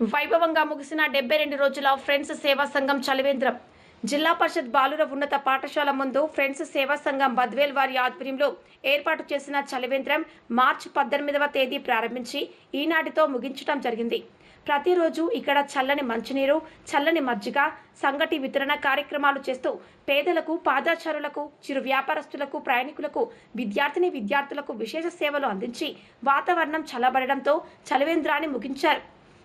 వైభవంగా ముగిసిన డెబ్బై రెండు రోజుల ఫ్రెండ్స్ సేవా సంఘం చలివేంద్రం. జిల్లా పరిషత్ బాలుర ఉన్నత పాఠశాల ముందు ఫ్రెండ్స్ సేవా సంఘం బద్వేల్ వారి ఆధ్వర్యంలో ఏర్పాటు చేసిన చలివేంద్రం మార్చి పద్దెనిమిదవ తేదీ ప్రారంభించి ఈనాటితో ముగించడం జరిగింది. ప్రతిరోజు ఇక్కడ చల్లని మంచినీరు చల్లని మజ్జిగ సంగటి వితరణ కార్యక్రమాలు చేస్తూ పేదలకు పాదాచారులకు చిరు వ్యాపారస్తులకు ప్రయాణికులకు విద్యార్థిని విద్యార్థులకు విశేష సేవలు అందించి వాతావరణం చల్లబడడంతో చలివేంద్రాన్ని ముగించారు.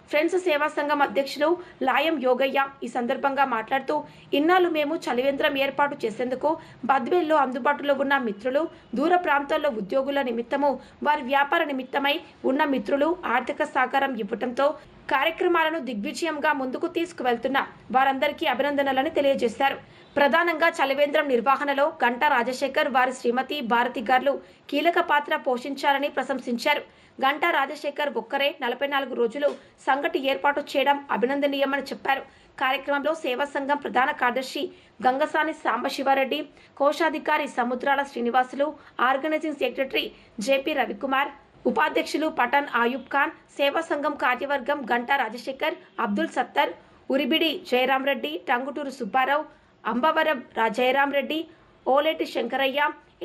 ఫ్రెండ్స్ సేవా సంఘం అధ్యక్షులు లాయం యోగయ్య ఈ సందర్భంగా మాట్లాడుతూ ఇన్నాళ్ళు మేము చలివేంద్రం ఏర్పాటు చేసేందుకు బద్వేల్లో అందుబాటులో ఉన్న మిత్రులు దూర ప్రాంతాల్లో ఉద్యోగుల నిమిత్తము వారి వ్యాపార నిమిత్తమై ఉన్న మిత్రులు ఆర్థిక సహకారం ఇవ్వటంతో కార్యక్రమాలను దిగ్విజయంగా ముందుకు తీసుకువెళ్తున్న వారందరికీ అభినందనలని తెలియజేశారు. ప్రధానంగా చలివేంద్రం నిర్వహణలో గంటా రాజశేఖర్ వారి శ్రీమతి భారతి గారు కీలక పాత్ర పోషించారని ప్రశంసించారు. గంటా రాజశేఖర్ ఒక్కరే నలభై నాలుగు రోజులు సంగటి ఏర్పాటు చేయడం అభినందనీయమని చెప్పారు. కార్యక్రమంలో సేవా సంఘం ప్రధాన కార్యదర్శి గంగసాని సాంబశివారెడ్డి కోశాధికారి Samudrala Srinivasulu organising secretary JP Ravikumar ఉపాధ్యక్షులు పఠాన్ ఆయూబ్ ఖాన్ సేవా సంఘం కార్యవర్గం గంటా రాజశేఖర్ అబ్దుల్ సత్తర్ ఉరిబిడి జయరాం రెడ్డి టంగుటూరు సుబ్బారావు అంబవరం జయరాం రెడ్డి ఓలేటి శంకరయ్య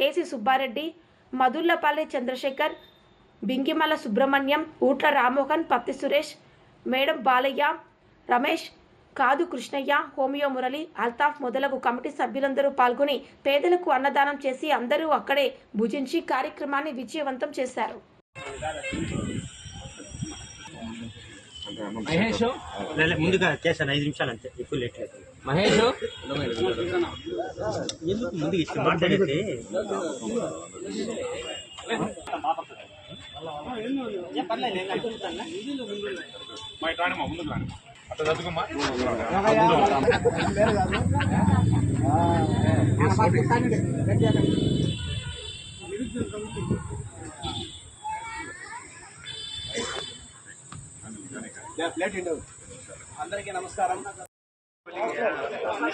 ఏసి సుబ్బారెడ్డి మదుల్లపల్లి చంద్రశేఖర్ బింగిమల సుబ్రహ్మణ్యం ఊట్ల రామ్మోహన్ పత్తి సురేష్ మేడం బాలయ్య రమేష్ కాదు కృష్ణయ్య హోమియో మురళి అల్తాఫ్ మొదలగు కమిటీ సభ్యులందరూ పాల్గొని పేదలకు అన్నదానం చేసి అందరూ అక్కడే భుజించి కార్యక్రమాన్ని విజయవంతం చేశారు. మహేష్ ముందుగా చేశాను ఐదు నిమిషాలు అంతే ఎక్కువ లేట్ మహేష్ ఎందుకు ముందుకు మాట్లాడితే మా ఇటు రానిమ్మా, ముందుకు రాని అట్లా చదువుకోమ్మా అందరికీ నమస్కారం.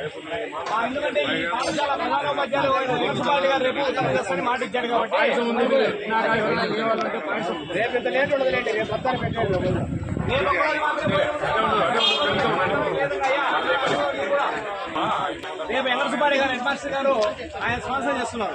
ఎందుకంటే ఈ పాఠశాల ప్రధానోపాధ్యాయులు మున్సిపాలిటీ గారు రేపు ఉత్తరం చేస్తారని మాట ఇచ్చాడు కాబట్టి రేపు ఇంత లేట్ ఉండదులేండి రేపు రేపు రేపు గారు హెడ్ మాస్టర్ గారు ఆయన స్పాన్సర్ చేస్తున్నారు.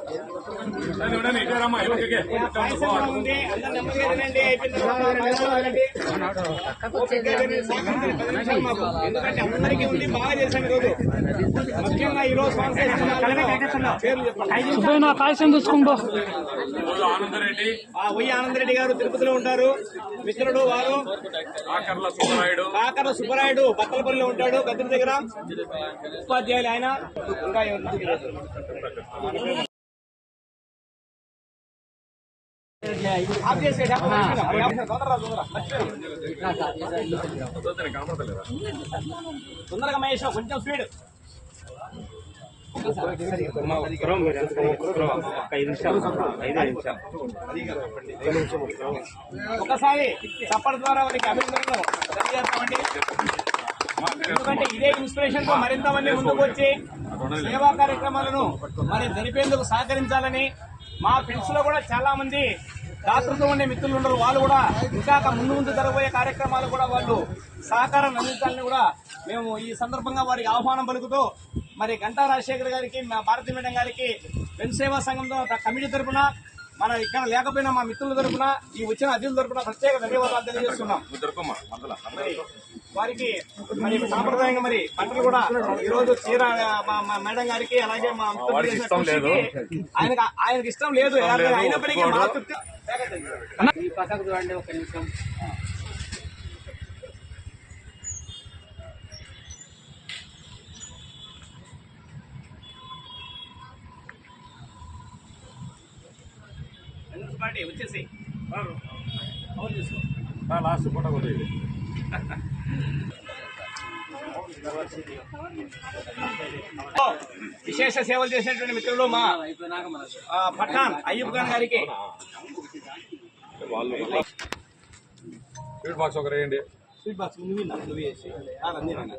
ఎందుకంటే అందరికీ బాగా చేశాం ముఖ్యంగా ఆనందరెడ్డి. ఆ ఉయ్య ఆనందరెడ్డి గారు తిరుపతిలో ఉంటారు. మిత్రుడు వారు. ఆకర్ల సుబ్బరాయుడు. కాకర సుబ్బరాయుడు బత్తలపల్లిలో ఉంటాడు గద్దెల దగ్గర. ఉపాధ్యాయులు ఆయన. ఇంకా తొందరగా, మహేష్ కొంచెం స్పీడ్ ఒకసారి చప్పటి ద్వారా వారికి అభినందనలు తెలియజేస్తామండి. ఎందుకంటే ఇదే ఇన్స్పిరేషన్తో మరింత మంది ముందుకు వచ్చి సేవా కార్యక్రమాలను మరి జరిపేందుకు సహకరించాలని మా ఫ్రెండ్స్లో కూడా చాలా మంది దాతృత్వం ఉండే మిత్రులు ఉన్నారు వాళ్ళు కూడా ఇంకా ముందు ముందు జరగబోయే కార్యక్రమాలు కూడా వాళ్ళు సహకారం అందించాలని కూడా మేము ఈ సందర్భంగా వారికి ఆహ్వానం పలుకుతూ మరి గంటా రాజశేఖర్ గారికి మా భారతీ మేడం గారికి పెన్ సేవా సంఘంతో కమిటీ తరపున మన ఇక్కడ లేకపోయినా మా మిత్రుల తరపున ఈ వచ్చిన అతిథుల తరపున ప్రత్యేక ధన్యవాదాలు తెలియజేస్తున్నాం. వారికి మరి సాంప్రదాయంగా మరి బట్టలు కూడా ఈ రోజు చీర మా మేడం గారికి అలాగే మా ఆయనకు ఆయనకి ఇష్టం లేదు. అయినప్పటికీ మా పక్కకు చూడండి ఒక నిమిషం. పార్టీ వచ్చేసి. లాస్ట్ ఫోటో విశేష సేవలు చేసినటువంటి మిత్రులు మా అయిపోయినాక మన ఆ, పఠాన్ అయ్యూబ్ ఖాన్ గారికి. వాళ్ళు స్వీట్ బాక్స్ ఒకరు వేయండి. స్వీట్ నువ్వు నువ్వు వేసి. నాన్న,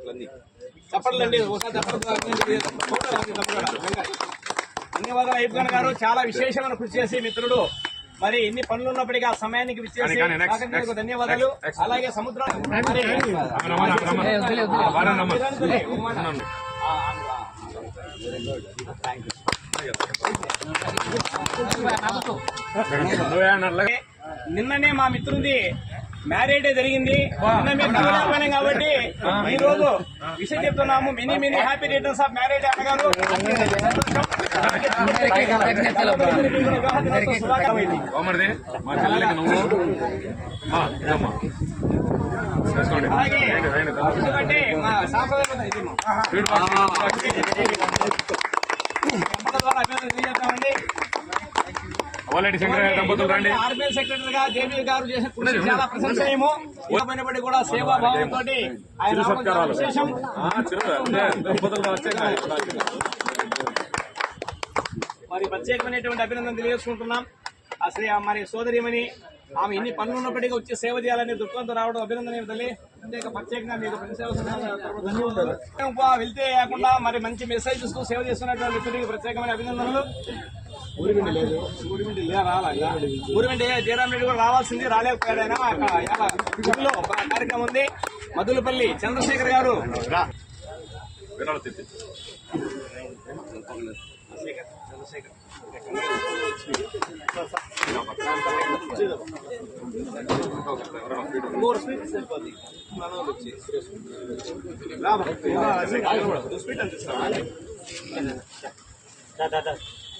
ఒకసారి. ధన్యవాదాలు గారు. చాలా విశేషమైన కృషి చేసి మిత్రుడు. మరి ఎన్ని పనులు ఉన్నప్పటికీ ఆ సమయానికి విచ్చేసి ధన్యవాదాలు. అలాగే సముద్రం నిన్ననే మా మిత్రుది మ్యారేజ్ జరిగింది. నిన్న మేము చూడలేకపోయినాం కాబట్టి ఈ రోజు విషయం చెప్తున్నాము. Many many happy returns of marriage అన్నగారు. అలాగే. ఎందుకంటే మా సాంప్రదాయం ద్వారా అభినందనలు తెలియజేస్తామండి. ఓలేటి శంకరయ్య దంపతులు రండి ఆర్బీఐ సెక్రటరీ గా జేబీ గారు చేసిన కృషి చాలా ప్రశంసనీయము. పోయినప్పటి కూడా సేవా భావంతో ఆయన చిరు రావడం చాలా సత్కారాలు. విశేషం. ఆ, చిరు అదే, దంపతులుగా వచ్చాక మరి ప్రత్యేకమైనటువంటి అభినందన తెలియజేసుకుంటున్నాం. ఆ శ్రీ మరి సోదరిమని ఆమె ఎన్ని పనులు ఉన్నప్పటికీ వచ్చి సేవ చేయాలని దుఃఖంతో రావడం అభినందన తల్లి. ప్రత్యేక ప్రత్యేకంగా. ఇంకా వెళ్తే కాకుండా మరి మంచి మెసేజ్ ఇస్తూ సేవ చేస్తున్నటువంటి ప్రత్యేకమైన అభినందనలు. ఊరిమిండి రెడ్డి కూడా రావాల్సింది రాలేకపోయాడు ఆయన అక్కడ ఇలా ఊరిలో ఒక కార్యక్రమం ఉంది. మధులపల్లి చంద్రశేఖర్ గారు. మనోళ్ళు వచ్చి. స్వీట్?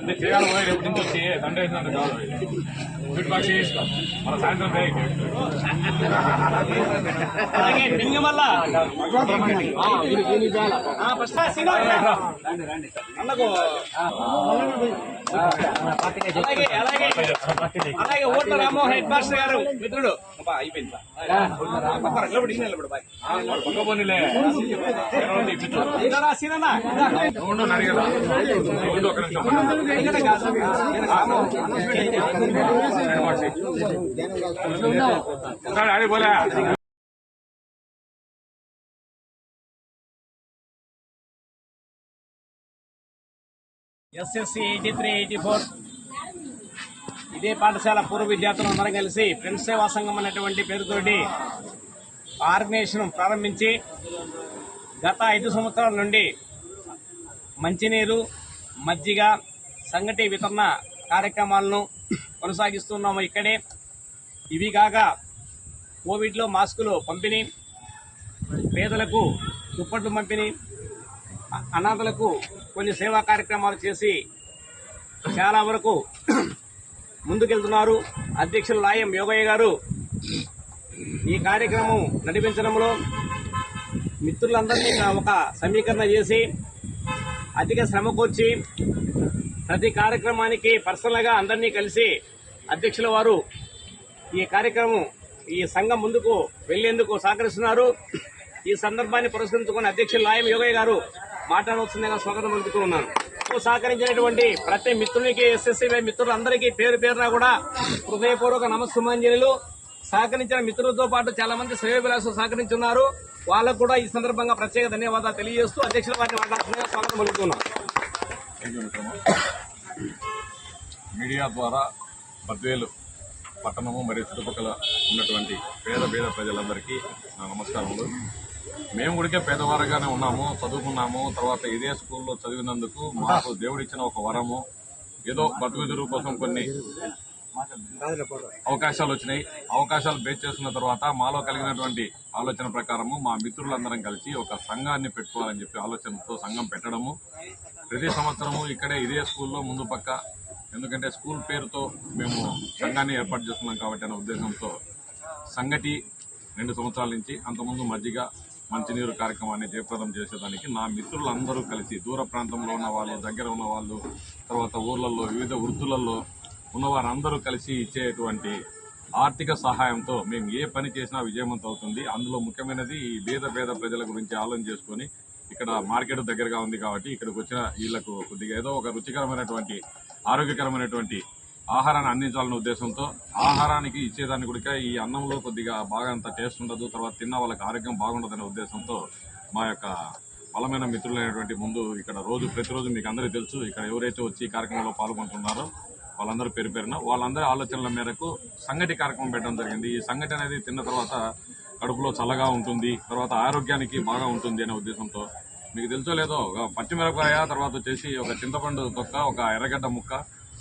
అంటే చేయాలి పోయి రేపు నుంచి వచ్చి సండే వేసినంత కాదు స్వీట్ బాక్స్ చేయిస్తాం మన సాయంత్రం రేయ్. అలాగే లింగమల్ల ఫస్ట్ ఓట్ల రామ్మోహన్ హెడ్ మాస్టర్ గారు మిత్రుడు అయిపోయింది పక్కన నిలబడి, ఈయన బాయ్. పక్క పోనీలే ఏమండి, పోలే SSC eighty three eighty four ఇదే పాఠశాల పూర్వ విద్యార్థులు అందరం కలిసి ఫ్రెండ్స్ సేవా సంఘం అనేటువంటి పేరుతోటి ఆర్గనైజేషన్ ప్రారంభించి గత ఐదు సంవత్సరాల నుండి మంచినీరు మజ్జిగ సంగటి వితరణ కార్యక్రమాలను కొనసాగిస్తున్నాము ఇక్కడే. ఇవి కాక కోవిడ్లో మాస్కులు పంపిణీ పేదలకు దుప్పట్లు పంపిణీ అనాథలకు కొన్ని సేవా కార్యక్రమాలు చేసి చాలా వరకు ముందుకెళ్తున్నారు. అధ్యక్షులు లాయం యోగయ్య గారు ఈ కార్యక్రమం నడిపించడంలో మిత్రులందరినీ ఒక సమీకరణ చేసి అధిక శ్రమ కూర్చి ప్రతి కార్యక్రమానికి పర్సనల్గా అందరినీ కలిసి అధ్యక్షుల వారు ఈ కార్యక్రమం ఈ సంఘం ముందుకు వెళ్ళేందుకు సహకరిస్తున్నారు. ఈ సందర్భాన్ని పురస్కరించుకుని అధ్యక్షులు లాయం యోగయ్య గారు మాట్లాడవలసిందిగా స్వాగతం పలుకుతూ ఉన్నాను. సహకరించినటువంటి ప్రతి మిత్రునికి ఎస్ఎస్సీ మిత్రులందరికీ పేరు పేరున కూడా హృదయపూర్వక నమస్సుమాంజలు సహకరించిన మిత్రులతో పాటు చాలా మంది శ్రేయోభిలాషులు సహకరించున్నారు. వాళ్ళకు కూడా ఈ సందర్భంగా ప్రత్యేక ధన్యవాదాలు తెలియజేస్తూ అధ్యక్షుల వారిని మాట్లాడుతున్నా స్వాగతం పలుకుతున్నాను మీడియా ద్వారా బద్వేలు పట్టణము మరియు చుట్టుపక్కల ఉన్నటువంటి పేద పేద ప్రజలందరికీ నా నమస్కారములు. మేము కూడా పేదవారుగానే ఉన్నాము చదువుకున్నాము తర్వాత ఇదే స్కూల్లో చదివినందుకు మాకు దేవుడిచ్చిన ఒక వరము. ఏదో బతుకు తెరువు కోసం కొన్ని అవకాశాలు వచ్చినాయి అవకాశాలు బేస్ చేసుకున్న తర్వాత మాలో కలిగినటువంటి ఆలోచన ప్రకారము మా మిత్రులందరం కలిసి ఒక సంఘాన్ని పెట్టుకోవాలని చెప్పి ఆలోచనతో సంఘం పెట్టడము. ప్రతి సంవత్సరము ఇక్కడే ఇదే స్కూల్లో ముందు పక్క. ఎందుకంటే స్కూల్ పేరుతో మేము సంఘాన్ని ఏర్పాటు చేస్తున్నాం కాబట్టి అనే ఉద్దేశంతో సంగటి రెండు సంవత్సరాల నుంచి అంతకుముందు మజ్జిగ మంచినీరు కార్యక్రమాన్ని జయప్రదం చేసేదానికి నా మిత్రులందరూ కలిసి దూర ప్రాంతంలో ఉన్న వాళ్ళు దగ్గర ఉన్న వాళ్ళు తర్వాత ఊర్లలో వివిధ వృత్తులలో ఉన్నవారందరూ కలిసి ఇచ్చేటువంటి ఆర్థిక సహాయంతో మేము ఏ పని చేసినా విజయవంతం అవుతుంది. అందులో ముఖ్యమైనది ఈ పేద పేద ప్రజల గురించి ఆలోచన చేసుకొని ఇక్కడ మార్కెట్ దగ్గరగా ఉంది కాబట్టి ఇక్కడికి వచ్చిన వీళ్ళకు కొద్దిగా ఏదో ఒక రుచికరమైనటువంటి ఆరోగ్యకరమైనటువంటి ఆహారాన్ని అందించాలనే ఉద్దేశంతో ఆహారానికి ఇచ్చేదాన్ని కూడా ఈ అన్నంలో కొద్దిగా బాగా అంత టేస్ట్ ఉండదు తర్వాత తిన్న వాళ్ళకి ఆరోగ్యం బాగుండదనే ఉద్దేశంతో మా యొక్క బలమైన మిత్రులైనటువంటి ముందు ఇక్కడ రోజు ప్రతిరోజు మీకు అందరికీ తెలుసు. ఇక్కడ ఎవరైతే వచ్చి ఈ కార్యక్రమంలో పాల్గొంటున్నారో వాళ్ళందరూ పేరు పేరున వాళ్ళందరి ఆలోచనల మేరకు సంగటి కార్యక్రమం పెట్టడం జరిగింది. ఈ సంగటి అనేది తిన్న తర్వాత కడుపులో చల్లగా ఉంటుంది తర్వాత ఆరోగ్యానికి బాగా ఉంటుంది అనే ఉద్దేశంతో. మీకు తెలుసో లేదో ఒక పచ్చిమిరపకాయ తర్వాత వచ్చేసి ఒక చింతపండు తొక్క ఒక ఎర్రగడ్డ ముక్క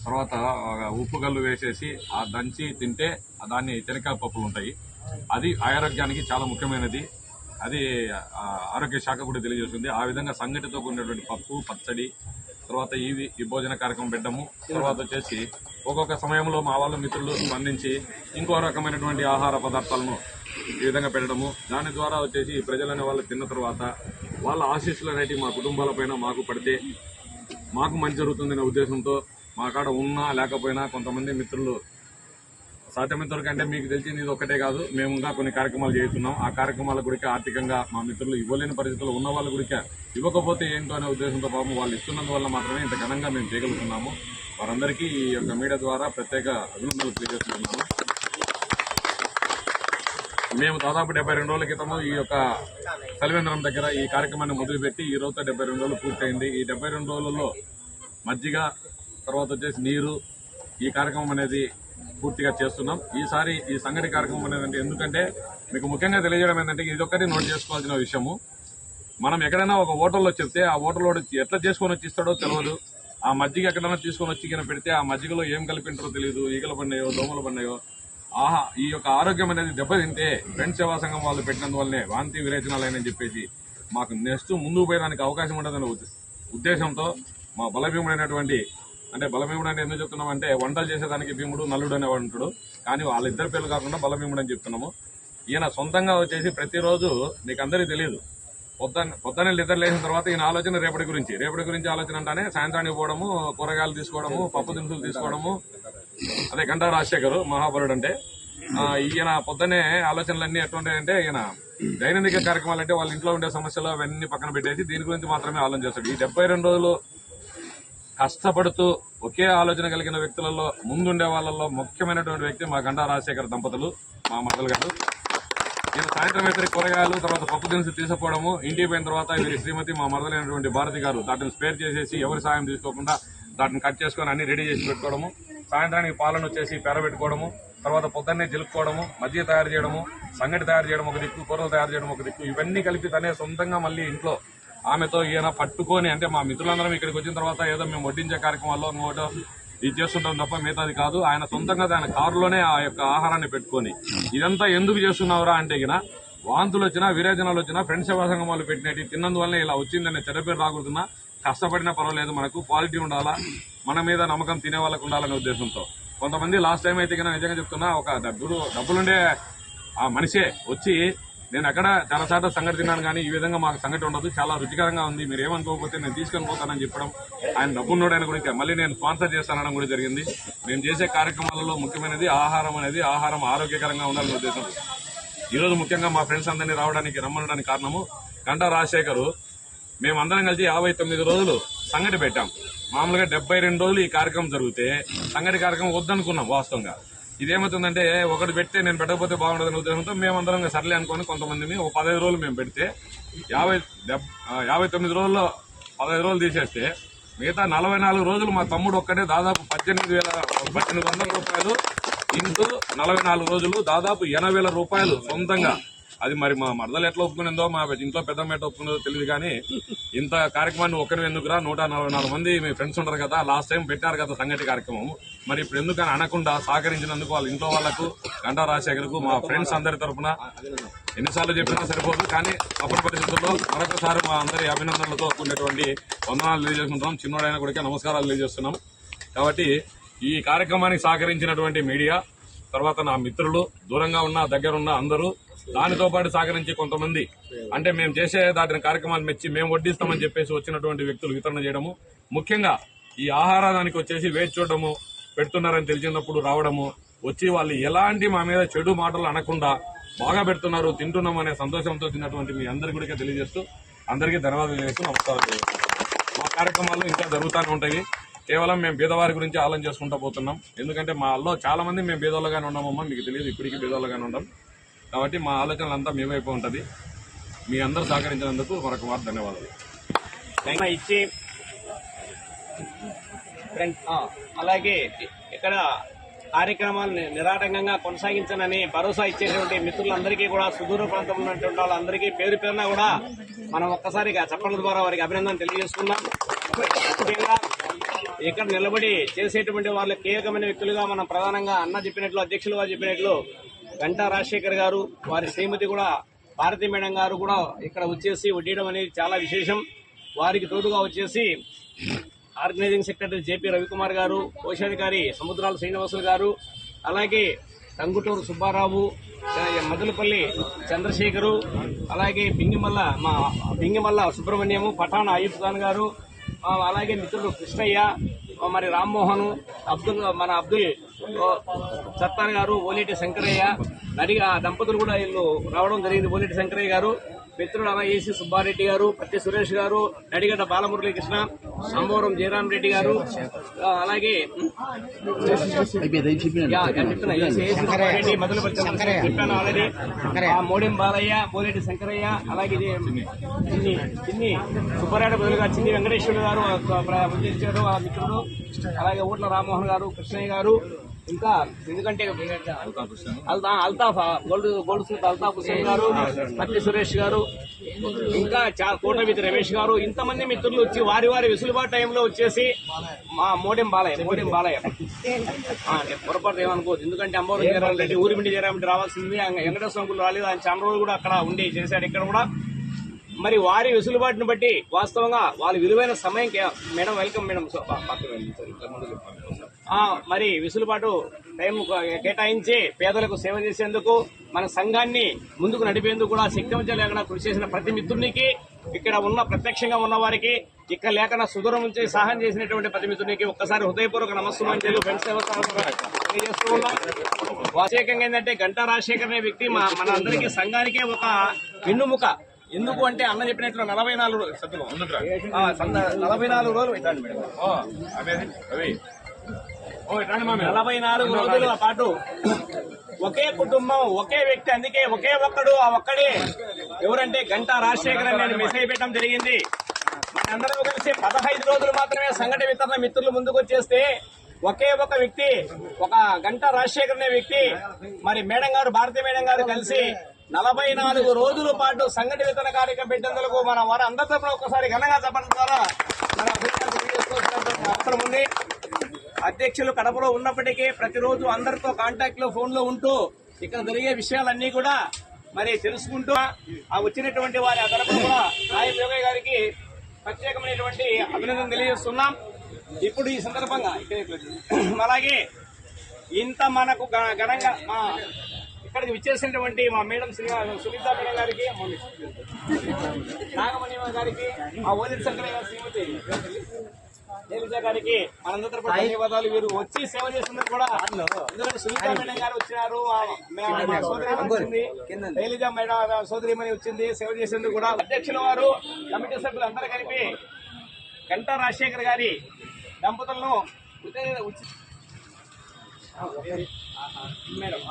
తర్వాత ఒక ఉప్పు గల్లు వేసేసి ఆ దంచి తింటే దాన్ని శనక్కాయ పప్పులు ఉంటాయి. అది ఆరోగ్యానికి చాలా ముఖ్యమైనది. అది ఆరోగ్య శాఖ కూడా తెలియజేస్తుంది. ఆ విధంగా సంఘటితో కూడినటువంటి పప్పు పచ్చడి తర్వాత ఇవి ఈ భోజన కార్యక్రమం పెట్టడము తర్వాత వచ్చేసి ఒక్కొక్క సమయంలో మా వాళ్ళ మిత్రులు స్పందించి ఇంకో రకమైనటువంటి ఆహార పదార్థాలను ఈ విధంగా పెట్టడము. దాని ద్వారా వచ్చేసి ప్రజలనే వాళ్ళు తిన్న తర్వాత వాళ్ళ ఆశీస్సులు అనేటివి మా కుటుంబాలపైన మాకు పడితే మాకు మంచి జరుగుతుందనే ఉద్దేశంతో మా కాడ ఉన్నా లేకపోయినా కొంతమంది మిత్రులు సాధ్యమైనంత వరకు అంటే మీకు తెలిసింది ఇది ఒక్కటే కాదు. మేము ఇంకా కొన్ని కార్యక్రమాలు చేస్తున్నాం. ఆ కార్యక్రమాల గురికి ఆర్థికంగా మా మిత్రులు ఇవ్వలేని పరిస్థితుల్లో ఉన్న వాళ్ళ గురికి ఇవ్వకపోతే ఏంటో అనే ఉద్దేశంతో పాపం వాళ్ళు ఇస్తున్నందువల్ల మాత్రమే ఇంత ఘనంగా మేము చేయగలుగుతున్నాము. వారందరికీ ఈ యొక్క మీడియా ద్వారా ప్రత్యేక అభినందనలు తెలియజేస్తున్నాము మేము దాదాపు డెబ్బై రెండు రోజుల క్రితము ఈ యొక్క చలివేంద్రం దగ్గర ఈ కార్యక్రమాన్ని మొదలుపెట్టి ఈ రోజుతో డెబ్బై రెండు రోజులు పూర్తయింది. ఈ డెబ్బై రెండు రోజులలో మజ్జిగ తర్వాత వచ్చేసి నీరు ఈ కార్యక్రమం అనేది పూర్తిగా చేస్తున్నాం. ఈసారి ఈ సంగటి కార్యక్రమం అనేది ఎందుకంటే మీకు ముఖ్యంగా తెలియజేయడం ఏంటంటే ఇది ఒక్కటి నోట్ చేసుకోవాల్సిన విషయము. మనం ఎక్కడైనా ఒక హోటల్లో చెప్తే ఆ హోటల్లో ఎట్లా చేసుకొని వచ్చి ఇస్తాడో తెలియదు ఆ మజ్జిగ ఎక్కడైనా తీసుకొని వచ్చి కింద పెడితే ఆ మజ్జిగలో ఏం కలిపింటారో తెలియదు ఈగలు పడినాయో దోమలు పడినాయో. ఆహా ఈ యొక్క ఆరోగ్యం అనేది దెబ్బతింటే ఫ్రెండ్స్ సేవా సంఘం వాళ్ళు పెట్టినందువల్లనే వాంతి విరేచనాలైనని చెప్పేసి మాకు నెక్స్ట్ ముందుకు పోయడానికి అవకాశం ఉండదనే ఉద్దేశంతో మా బలభీముడైనటువంటి అంటే బలభీముడు అంటే ఎందుకు చెప్తున్నాం అంటే వంటలు చేసేదానికి భీముడు నల్లుడు అనేవాడు ఉంటాడు. కానీ వాళ్ళిద్దరి పేర్లు కాకుండా బలభీముడు అని చెప్తున్నాము. ఈయన సొంతంగా వచ్చేసి ప్రతిరోజు నీకు అందరికీ తెలియదు పొద్దున్న పొద్దున్న నిద్ర లేచిన తర్వాత ఈయన ఆలోచన రేపటి గురించి. రేపటి గురించి ఆలోచన అంటానే సాయంత్రానికి పోవడము కూరగాయలు తీసుకోవడము పప్పు దినుసులు తీసుకోవడము. అదే గంటా రాజశేఖర్ మహాబలుడు అంటే ఈయన పొద్దునే ఆలోచనలన్నీ ఎట్లుంటాయంటే ఈయన దైనందిక కార్యక్రమాలు అంటే వాళ్ళ ఇంట్లో ఉండే సమస్యలు అవన్నీ పక్కన పెట్టేసి దీని గురించి మాత్రమే ఆలోచన చేస్తాడు. ఈ డెబ్బై రెండు రోజులు కష్టపడుతూ ఒకే ఆలోచన కలిగిన వ్యక్తులలో ముందుండే వాళ్ళలో ముఖ్యమైనటువంటి వ్యక్తి మా గంటా రాజశేఖర్ దంపతులు మా మద్దలు గారు. నేను సాయంత్రం అయితే కూరగాయలు తర్వాత పప్పు దినుసులు తీసుకుపోవడము ఇంటికి పోయిన తర్వాత వీరి శ్రీమతి మా మరదలైనటువంటి భారతి గారు దాటిని స్పేర్ చేసేసి ఎవరి సాయం తీసుకోకుండా దాటిని కట్ చేసుకొని అన్ని రెడీ చేసి పెట్టుకోవడము సాయంత్రానికి పాలను వచ్చేసి పెరబెట్టుకోవడము తర్వాత పొద్దున్నే జిలుపుకోవడము మద్య తయారు చేయడము సంగటి తయారు చేయడం ఒక దిక్కు కూరలు తయారు చేయడం ఒక దిక్కు ఇవన్నీ కలిపి తనే సొంతంగా మళ్ళీ ఇంట్లో ఆమెతో ఈయన పట్టుకొని అంటే మా మిత్రులందరం ఇక్కడికి వచ్చిన తర్వాత ఏదో మేము వడ్డించే కార్యక్రమాల్లో ఇంకోటో ఇది చేస్తుంటాం తప్ప మిగతాది కాదు. ఆయన సొంతంగా ఆయన కారులోనే ఆ యొక్క ఆహారాన్ని పెట్టుకొని ఇదంతా ఎందుకు చేస్తున్నావురా అంటే గిన వాంతులు వచ్చినా విరేచనాలు వచ్చినా ఫ్రెండ్స్ సేవా సంఘం వాళ్ళు పెట్టినట్టు తిన్నందువల్ల ఇలా వచ్చిందనే చెడ్డ పేరు రాకూడదున్నా. కష్టపడినా పర్వాలేదు మనకు క్వాలిటీ ఉండాలా మన మీద నమ్మకం తినే వాళ్ళకు ఉండాలనే ఉద్దేశంతో. కొంతమంది లాస్ట్ టైం అయితే నిజంగా చెప్తున్నా ఒక డబ్బులు డబ్బులుండే ఆ మనిషే వచ్చి నేను అక్కడ చాలా సార్లు సంగతి తిన్నాను కానీ ఈ విధంగా మాకు సంగతి ఉండదు. చాలా రుచికరంగా ఉంది. మీరు ఏమనుకోకపోతే నేను తీసుకొని పోతానని చెప్పడం ఆయన డబ్బున్నోడు ఆయన గురించి మళ్ళీ నేను స్పాన్సర్ చేస్తానడం కూడా జరిగింది. మేము చేసే కార్యక్రమాలలో ముఖ్యమైనది ఆహారం అనేది ఆహారం ఆరోగ్యకరంగా ఉండాలనే ఉద్దేశం. ఈ రోజు ముఖ్యంగా మా ఫ్రెండ్స్ అందరినీ రావడానికి రమ్మనడానికి కారణము గంటా మేము మేమందరం కలిసి యాభై తొమ్మిది రోజులు సంగటి పెట్టాం. మామూలుగా డెబ్బై రెండు రోజులు ఈ కార్యక్రమం జరిగితే సంగటి కార్యక్రమం వద్దనుకున్నాం వాస్తవంగా. ఇదేమవుతుందంటే ఒకటి పెడితే నేను పెట్టకపోతే బాగుండదనే ఉద్దేశంతో మేమందరం సర్లే అనుకొని కొంతమందిని ఒక పదహైదు రోజులు మేము పెడితే యాభై డెబ్- యాభై తొమ్మిది రోజుల్లో పదహైదు రోజులు తీసేస్తే మిగతా నలభై నాలుగు రోజులు మా తమ్ముడు ఒక్కటే దాదాపు పద్దెనిమిది వేల పద్దెనిమిది వందల రూపాయలు ఇంటూ నలభై నాలుగు రోజులు దాదాపు ఎనభై వేల రూపాయలు సొంతంగా అది మరి మా మరదలు ఎట్లా ఒప్పుకునేందో మా ఇంట్లో పెద్ద మేట ఒప్పుకునేదో తెలియదు కానీ ఇంత కార్యక్రమాన్ని ఒక్కరి ఎందుకురా? నూట నలభై నాలుగు మంది మీ ఫ్రెండ్స్ ఉంటారు కదా. లాస్ట్ టైం పెట్టారు కదా సంగటి కార్యక్రమం. మరి ఇప్పుడు ఎందుకని అనకుండా సహకరించినందుకు వాళ్ళ ఇంట్లో వాళ్ళకు గంటా రాజశేఖర్కు మా ఫ్రెండ్స్ అందరి తరఫున ఎన్నిసార్లు చెప్పినా సరిపోదు. కానీ అప్పటి పరిస్థితుల్లో మరొకసారి మా అందరి అభినందనలతో కూడినటువంటి వందనాలు తెలియజేసుకుంటున్నాం. చిన్నోడైన కూడా నమస్కారాలు తెలియజేస్తున్నాం. కాబట్టి ఈ కార్యక్రమానికి సహకరించినటువంటి మీడియా తర్వాత నా మిత్రులు దూరంగా ఉన్న దగ్గర ఉన్న అందరూ దానితో పాటు సహకరించి కొంతమంది. అంటే మేము చేసే దాటిన కార్యక్రమాన్ని మెచ్చి మేము వడ్డిస్తామని చెప్పేసి వచ్చినటువంటి వ్యక్తులు వితరణ చేయడము. ముఖ్యంగా ఈ ఆహారానికి వచ్చేసి వేచి చూడడము పెడుతున్నారని తెలిసినప్పుడు రావడము వచ్చి వాళ్ళు ఎలాంటి మా మీద చెడు మాటలు అనకుండా బాగా పెడుతున్నారు తింటున్నాం అనే సంతోషంతో తిన్నటువంటి మీ అందరికీ కూడా తెలియజేస్తూ అందరికీ ధన్యవాదాలు చేస్తూ నమస్కారం మా కార్యక్రమాలు ఇంకా జరుగుతూనే ఉంటాయి. కేవలం మేము బీదవారి గురించి ఆలోచన చేసుకుంటూ పోతున్నాం. ఎందుకంటే మా అల్లో చాలామంది మేము బీదోళ్ళగానే ఉన్నామమ్మా మీకు తెలియదు ఇప్పటికీ బీదోళ్ళగానే ఉంటాం కాబట్టి మా ఆలోచనలు అంతా మీ ఉంటుంది. మీ అందరూ సహకరించినందుకు మరొక వారు ధన్యవాదాలు. ఇచ్చి అలాగే ఇక్కడ కార్యక్రమాలు నిరాటంకంగా కొనసాగించనని భరోసా ఇచ్చేటువంటి మిత్రులందరికీ కూడా సుదూర ప్రాంతంలో ఉన్నటువంటి వాళ్ళందరికీ పేరు పేరున కూడా మనం ఒక్కసారిగా చెప్పడం ద్వారా వారికి అభినందన తెలియజేసుకున్నాం ముఖ్యంగా ఇక్కడ నిలబడి చేసేటువంటి వాళ్ళ కీలకమైన వ్యక్తులుగా మనం ప్రధానంగా అన్న చెప్పినట్లు అధ్యక్షులు వారు చెప్పినట్లు గంటా రాజశేఖర్ గారు వారి శ్రీమతి కూడా భారతీ మేడం గారు కూడా ఇక్కడ వచ్చేసి వడ్డీయడం అనేది చాలా విశేషం. వారికి తోడుగా వచ్చేసి ఆర్గనైజింగ్ సెక్రటరీ జేపీ రవికుమార్ గారు కోశాధికారి సముద్రాల శ్రీనివాసులు గారు అలాగే టంగుటూరు సుబ్బారావు మదలపల్లి మదులపల్లి చంద్రశేఖరు అలాగే బింగిమల్ల మా బింగిమల్ల సుబ్రహ్మణ్యము పఠాన్ అయ్యూబ్ ఖాన్ గారు అలాగే మిత్రుడు కృష్ణయ్య మరి రామ్మోహన్ అబ్దుల్ మన అబ్దుల్ ఓ, సత్తార్ గారు ఓలేటి శంకరయ్య నడిగా ఆ దంపతులు కూడా వీళ్ళు రావడం జరిగింది ఓలేటి శంకరయ్య గారు. మిత్రుడు అలా ఏసీ సుబ్బారెడ్డి గారు పత్తి సురేష్ గారు నడిగడ్డ బాలమురళీకృష్ణ సంబోరం జయరాం రెడ్డి గారు అలాగే సుబ్బారెడ్డి చెప్పాను ఆల్రెడీ ఆ మోడెం బాలయ్య బోలేటి శంకరయ్య అలాగే చిన్ని చిన్ని సుబ్బారెడ్డి బదులుగా చిన్ని వెంకటేశ్వర గారు ఉద్దేశించారు ఆ మిత్రుడు. అలాగే ఊట్ల రామ్మోహన్ గారు కృష్ణయ్య గారు ఇంకా ఎందుకంటే అల్తా Altaf gold goldsmith Altaf Hussain garu Patti Suresh గారు ఇంకా చా- కోటమితి రమేష్ గారు ఇంతమంది మిత్రులు వచ్చి వారి వారి వెసులుబాటు టైంలో వచ్చేసి మా మోడెం బాలయ్య మోడెం బాలయ్య. పొరపాటు ఏమనుకోవద్దు. ఎందుకంటే అంబోరం జయరాం రెడ్డి ఊరిమిండి జయరాం రెడ్డి రావాల్సింది. వెంకటేశ్వర గుళ్ళు రాలేదు. ఆయన చాలా రోజులు కూడా అక్కడ ఉండి చేశాడు. ఇక్కడ కూడా మరి వారి వెసులుబాటును బట్టి వాస్తవంగా వాళ్ళ విలువైన సమయం మేడం వెల్కమ్ మేడం. పక్కన మరి వెసులుబాటు టైం కేటాయించి పేదలకు సేవ చేసేందుకు మన సంఘాన్ని ముందుకు నడిపేందుకు కూడా శక్తివంచం లేకుండా కృషి చేసిన ప్రతి మిత్రునికి ఇక్కడ ఉన్న ప్రత్యక్షంగా ఉన్న వారికి ఇక్కడ లేకుండా సుదూరం నుంచి సహాయం చేసినటువంటి ప్రతి మిత్రునికి ఒక్కసారి హృదయపూర్వక నమస్సుమాంజలు ఫ్రెండ్స్ తెలియజేస్తూ ఉన్నాం. ప్రత్యేకంగా ఏంటంటే గంటా రాజశేఖర్ అనే వ్యక్తి మా మన అందరికీ సంఘానికే ఒక వెన్నుముక. ఎందుకు అంటే అన్న చెప్పినట్లు నలభై నాలుగు నలభై నాలుగు రోజులు నలభై నాలుగు రోజుల పాటు ఒకే కుటుంబం ఒకే వ్యక్తి అందుకే ఒకే ఒక్కడు ఆ ఒక్కడే. ఎవరంటే గంటా రాజశేఖర్ అని నేను మెసేజ్ పెట్టడం జరిగింది. మనందరం కలిసి పదహైదు రోజులు మాత్రమే సంఘటన వితరణ మిత్రులు ముందుకు వచ్చేస్తే ఒకే ఒక వ్యక్తి ఒక గంట రాజశేఖర్ అనే వ్యక్తి మరి మేడం గారు భారతీయ మేడం గారు కలిసి నలభై నాలుగు రోజుల పాటు సంఘటన వితరణ కార్యక్రమం పెట్టేందుకు మన వారు అందరి తరపున ఒకసారి ఘనంగా చెప్పడం ద్వారా మన అవసరం ఉంది. అధ్యక్షులు కడపలో ఉన్నప్పటికీ ప్రతిరోజు అందరితో కాంటాక్ట్లో ఫోన్లో ఉంటూ ఇక్కడ జరిగే విషయాలన్నీ కూడా మరి తెలుసుకుంటూ ఆ వచ్చినటువంటి వారి అదనపు కూడా యోగయ్య గారికి ప్రత్యేకమైనటువంటి అభినందన తెలియజేస్తున్నాం. ఇప్పుడు ఈ సందర్భంగా అలాగే ఇంత మనకు ఘనంగా మా ఇక్కడికి విచ్చేసినటువంటి మా మేడం శ్రీ సునీత మేడం గారికి నాగమణి గారికి ఆ ఓదిరి శంకరయ్య గారి శ్రీమతి శైలజ గారికి మనందరి ధన్యవాదాలు. వీరు వచ్చి సేవ చేస్తున్నారు కూడా ఎందుకంటే సునీత మేడం గారు వచ్చినారు. వచ్చింది. శైలజ మేడం సోదరిమణి వచ్చింది. సేవ చేసేందుకు కూడా అధ్యక్షుల వారు కమిటీ సభ్యులు అందరూ కలిపి గంటా రాజశేఖర్ గారి దంపతులను మేడం